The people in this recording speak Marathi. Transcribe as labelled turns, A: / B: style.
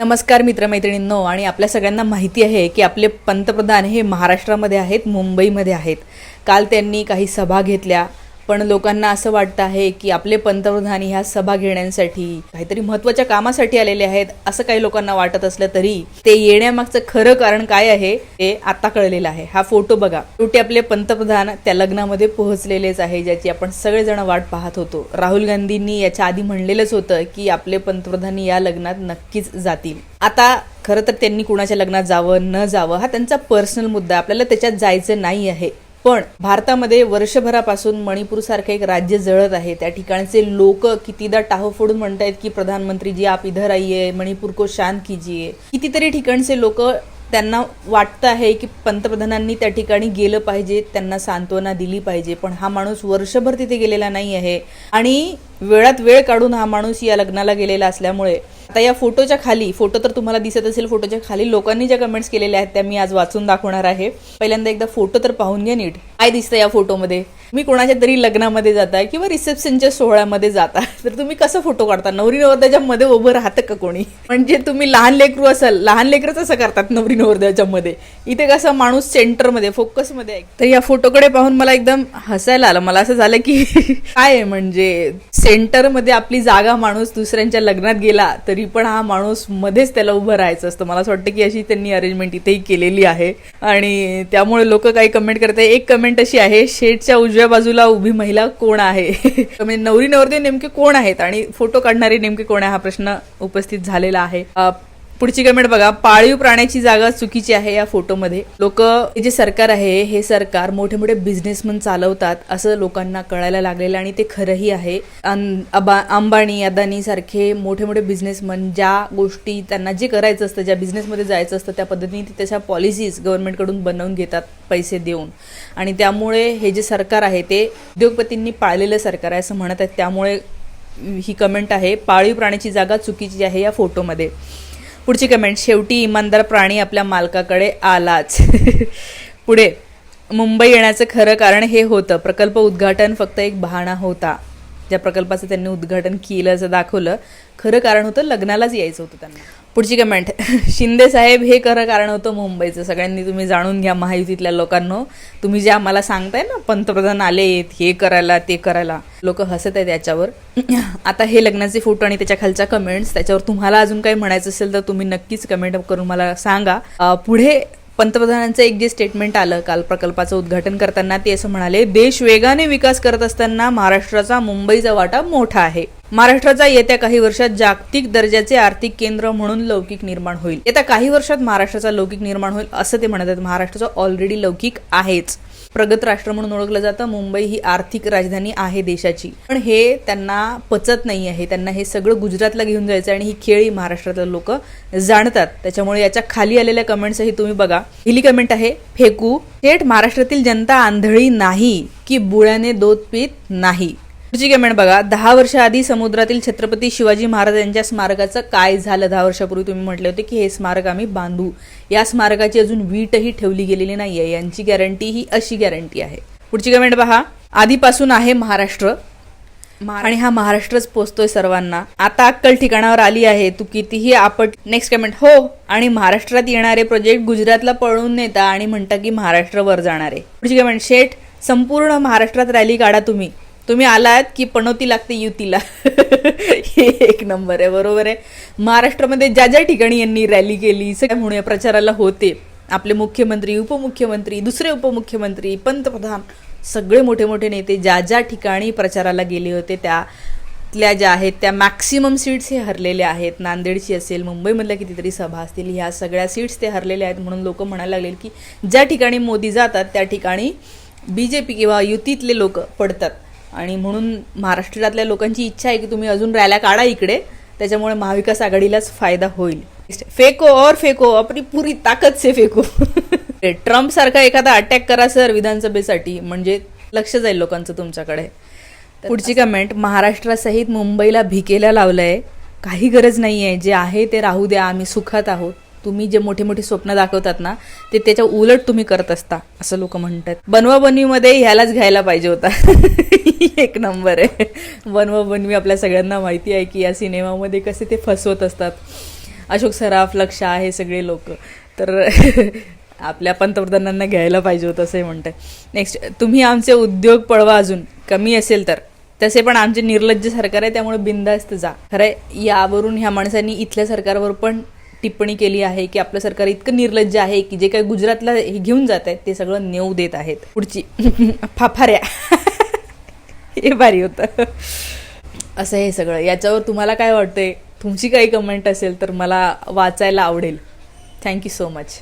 A: नमस्कार मित्रमैत्रिणींनो आणि आपल्या सगळ्यांना माहिती आहे की आपले पंतप्रधान हे महाराष्ट्रामध्ये आहेत मुंबईमध्ये आहेत. काल त्यांनी काही सभा घेतल्या. पण लोकांना असं वाटतं आहे की आपले पंतप्रधान ह्या सभा घेण्यासाठी काहीतरी महत्त्वाच्या कामासाठी आलेले आहेत असं काही लोकांना वाटत असलं तरी ते येण्यामागचं खरं कारण काय आहे ते आता कळलेलं आहे. हा फोटो बघा. शेवटी आपले पंतप्रधान त्या लग्नामध्ये पोहोचलेलेच आहे ज्याची आपण सगळेजण वाट पाहत होतो. राहुल गांधींनी याच्या आधी म्हणलेलंच होतं की आपले पंतप्रधान या लग्नात नक्कीच जातील. आता खरं तर त्यांनी कुणाच्या लग्नात जावं न जावं हा त्यांचा पर्सनल मुद्दा आपल्याला त्याच्यात जायचं नाही आहे. पण भारतामध्ये वर्षभरापासून मणिपूरसारखं एक राज्य जळत आहे. त्या ठिकाणचे लोक कितीदा टाहो फोडून म्हणतायत की प्रधानमंत्री जी आप इधर आईये मणिपूर को शांत कीजिए. कितीतरी ठिकाणचे लोक त्यांना वाटतं आहे की पंतप्रधानांनी त्या ठिकाणी गेलं पाहिजे त्यांना सांत्वना दिली पाहिजे पण हा माणूस वर्षभर तिथे गेलेला नाही आहे. आणि वेळात वेळ काढून हा माणूस या लग्नाला गेलेला असल्यामुळे आता या फोटोच्या खाली फोटो तर तुम्हाला दिसत असेल फोटोच्या खाली लोकांनी ज्या कमेंट्स केलेल्या आहेत त्या मी आज वाचून दाखवणार आहे. पहिल्यांदा एकदा फोटो तर पाहून घ्या नीट. काय दिसतं या फोटोमध्ये मी कोणाच्या तरी लग्नामध्ये जाताय किंवा रिसेप्शनच्या सोहळ्यामध्ये जाता तर तुम्ही कसं फोटो काढता? नवरी नवरदेच्या मध्ये उभं राहतं का कोणी? म्हणजे तुम्ही लहान लेकरू असाल लहान लेकरच असं करतात नवरी नवरदेच्या मध्ये. इथे कसं माणूस सेंटरमध्ये फोकसमध्ये आहे. तर या फोटोकडे पाहून मला एकदम हसायला आलं. मला असं झालं की काय आहे म्हणजे सेंटरमध्ये आपली जागा माणूस दुसऱ्यांच्या लग्नात गेला तरी पण हा माणूस मध्येच त्याला उभं राहायचं असतं. मला असं वाटतं की अशी त्यांनी अरेंजमेंट इथेही केलेली आहे. आणि त्यामुळे लोक काही कमेंट करतात एक कमेंट अशी आहे शेडच्या उजव्या बाजूला उभी महिला कोण आहे? म्हणजे नवरी नवरदेव नेमके कोण आहेत? आणि फोटो काढणारे नेमके कोण आहे? हा प्रश्न उपस्थित झालेला आहे. पुढची कमेंट बघा. पाळीव प्राण्याची जागा चुकीची आहे या फोटोमध्ये लोक हे जे सरकार आहे हे सरकार मोठे मोठे बिझनेसमन चालवतात असं लोकांना कळायला लागलेलं आणि ते खरंही आहे. अंबाणी अंबानी अदानी सारखे मोठे मोठे बिझनेसमन ज्या गोष्टी त्यांना जे करायचं असतं ज्या बिझनेसमध्ये जायचं असतं त्या पद्धतीने ते त्याच्या पॉलिसीज गव्हर्नमेंटकडून बनवून घेतात पैसे देऊन. आणि त्यामुळे हे जे सरकार आहे ते उद्योगपतींनी पाळलेलं सरकार आहे असं म्हणत आहेत. त्यामुळे ही कमेंट आहे पाळीव प्राण्याची जागा चुकीची आहे या फोटोमध्ये पुढची कमेंट शेवटी इमानदार प्राणी आपल्या मालकाकडे आलाच. पुढे मुंबई येण्याचं खरं कारण हे होतं. प्रकल्प उद्घाटन फक्त एक बहाणा होता. ज्या प्रकल्पाचं त्यांनी उद्घाटन केलं असं दाखवलं खरं कारण होतं लग्नालाच यायचं होतं त्यांना. पुढची कमेंट शिंदे साहेब हे खरं कारण होतं मुंबईचं. सगळ्यांनी तुम्ही जाणून घ्या महायुतीतल्या लोकांनो. तुम्ही जे आम्हाला सांगताय ना पंतप्रधान आले हे करायला ते करायला. लोक हसत आहेत याच्यावर. आता हे लग्नाचे फोटो आणि त्याच्या खालच्या कमेंट्स त्याच्यावर तुम्हाला अजून काही म्हणायचं असेल तर तुम्ही नक्कीच कमेंट करून मला सांगा. पुढे पंतप्रधानांचं एक जे स्टेटमेंट आलं काल प्रकल्पाचं उद्घाटन करताना ते असं म्हणाले देश वेगाने विकास करत असताना महाराष्ट्राचा मुंबईचा वाटा मोठा आहे. महाराष्ट्राचा येत्या काही वर्षात जागतिक दर्जाचे आर्थिक केंद्र म्हणून लौकिक निर्माण होईल. येत्या काही वर्षात महाराष्ट्राचा लौकिक निर्माण होईल असं ते म्हणत आहेत. महाराष्ट्राचा ऑलरेडी लौकिक आहेच. प्रगत राष्ट्र म्हणून ओळखलं जातं. मुंबई ही आर्थिक राजधानी आहे देशाची. पण हे त्यांना पचत नाही आहे. त्यांना हे सगळं गुजरातला घेऊन जायचं आणि ही खेळी महाराष्ट्रातले लोक जाणतात. त्याच्यामुळे याच्या खाली आलेल्या कमेंट्सही तुम्ही बघा. पहिली कमेंट आहे फेकू. थेट महाराष्ट्रातील जनता आंधळी नाही की बुळ्याने दोत पीत नाही. पुढची कमेंट बघा दहा वर्षाआधी समुद्रातील छत्रपती शिवाजी महाराज यांच्या स्मारकाचं काय झालं? दहा वर्षापूर्वी तुम्ही म्हटले होते की हे स्मारक आम्ही बांधू. या स्मारकाची अजून वीटही ठेवली गेलेली नाहीये. यांची गॅरंटी ही अशी गॅरंटी आहे. पुढची कमेंट पहा आधीपासून आहे महाराष्ट्र. आणि हा महाराष्ट्रच पोचतोय सर्वांना. आता अक्कल ठिकाणावर आली आहे. तू कितीही आपट नेक्स्ट कमेंट हो आणि महाराष्ट्रात येणारे प्रोजेक्ट गुजरातला पळून नेता आणि म्हणता की महाराष्ट्र वर जाणार. आहे पुढची कमेंट शेठ संपूर्ण महाराष्ट्रात रॅली काढा तुम्ही. तुम्ही आलात की पणवती लागते युतीला? हे एक नंबर आहे बरोबर आहे. महाराष्ट्रामध्ये ज्या ज्या ठिकाणी यांनी रॅली केली सगळ्या प्रचाराला होते. आपले मुख्यमंत्री उपमुख्यमंत्री दुसरे उपमुख्यमंत्री पंतप्रधान सगळे मोठे मोठे नेते ज्या ज्या ठिकाणी प्रचाराला गेले होते त्यातल्या ज्या आहेत त्या मॅक्सिमम सीट्स हे हरलेल्या आहेत. नांदेडची असेल मुंबईमधल्या कितीतरी सभा असतील ह्या सगळ्या सीट्स ते हरलेल्या आहेत म्हणून लोक म्हणायला लागले की ज्या ठिकाणी मोदी जातात त्या ठिकाणी बी जे पी किंवा युतीतले लोक पडतात. आणि म्हणून महाराष्ट्रातल्या लोकांची इच्छा आहे की तुम्ही अजून रॅल्या काढा इकडे. त्याच्यामुळे महाविकास आघाडीलाच फायदा होईल. फेको और फेको आपली पुरी ताकद से फेको. ट्रम्प सारखा एखादा अटॅक करा सर विधानसभेसाठी म्हणजे लक्ष जाईल लोकांचं तुमच्याकडे. पुढची कमेंट महाराष्ट्रासहित मुंबईला भिकेला लावलंय. काही गरज नाही आहे जे आहे ते राहू द्या आम्ही सुखात आहोत. तुम्ही जे मोठे मोठे स्वप्न दाखवतात ना ते त्याच्या उलट तुम्ही करत असता असं लोक म्हणतात. बनवा बनवीमध्ये ह्यालाच घ्यायला पाहिजे होता. एक नंबर आहे. बनवा बनवी आपल्या सगळ्यांना माहिती आहे की या सिनेमामध्ये कसे ते फसवत असतात. अशोक सराफ लक्षा हे सगळे लोक. तर आपल्या पंतप्रधानांना घ्यायला पाहिजे होतं असंही म्हणतंय. नेक्स्ट तुम्ही आमचे उद्योग पळवा अजून. कमी असेल तर. तसे पण आमचे निर्लज्ज सरकार आहे त्यामुळे बिंदास्त जा. खरं यावरून ह्या माणसांनी इथल्या सरकारवर पण टिप्पणी केली आहे की आपलं सरकार इतकं निर्लज्ज आहे की जे काही गुजरातला हे घेऊन जात आहेत ते सगळं नेऊ देत आहेत. पुढची फाफाऱ्या. हे भारी होतं. असं हे सगळं. याच्यावर तुम्हाला काय वाटतंय? तुमची काही कमेंट असेल तर मला वाचायला आवडेल. Thank you so much